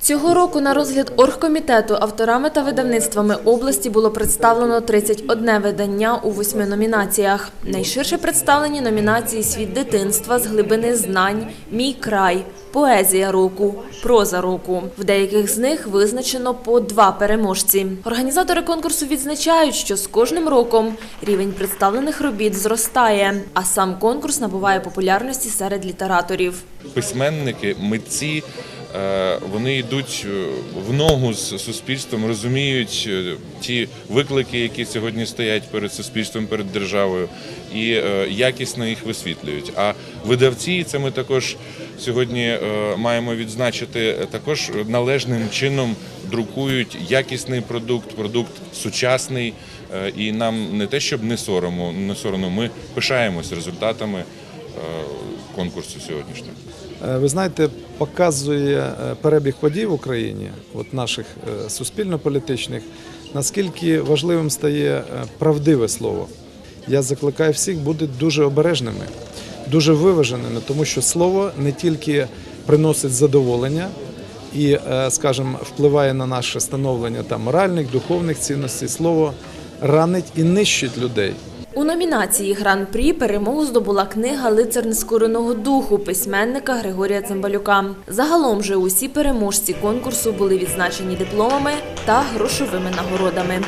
Цього року на розгляд оргкомітету авторами та видавництвами області було представлено 31 видання у восьми номінаціях. Найширше представлені номінації «Світ дитинства» з глибини знань, Мій край, Поезія року, Проза року. В деяких з них визначено по два переможці. Організатори конкурсу відзначають, що з кожним роком рівень представлених робіт зростає, а сам конкурс набуває популярності серед літераторів. письменники, митці. Е, Вони йдуть е, в ногу з суспільством, розуміють е, ті виклики, які сьогодні стоять перед суспільством, перед державою, і якісно їх висвітлюють. А видавці, це ми також сьогодні маємо відзначити, також належним чином друкують якісний продукт, продукт сучасний. І нам не те, щоб не соромно, не соромно, ми пишаємось результатами конкурсу сьогоднішнього. Е, Ви знаєте, показує е, перебіг подій в Україні, от наших е, суспільно-політичних, наскільки важливим стає е, правдиве слово. Я закликаю всіх бути дуже обережними, дуже виваженими, тому що слово не тільки приносить задоволення і, е, скажімо, впливає на наше становлення там моральних, духовних цінностей. Слово ранить і нищить людей. У номінації Гран-прі перемогу здобула книга Лицар нескореного духу письменника Григорія Цимбалюка. Загалом же усі переможці конкурсу були відзначені дипломами та грошовими нагородами.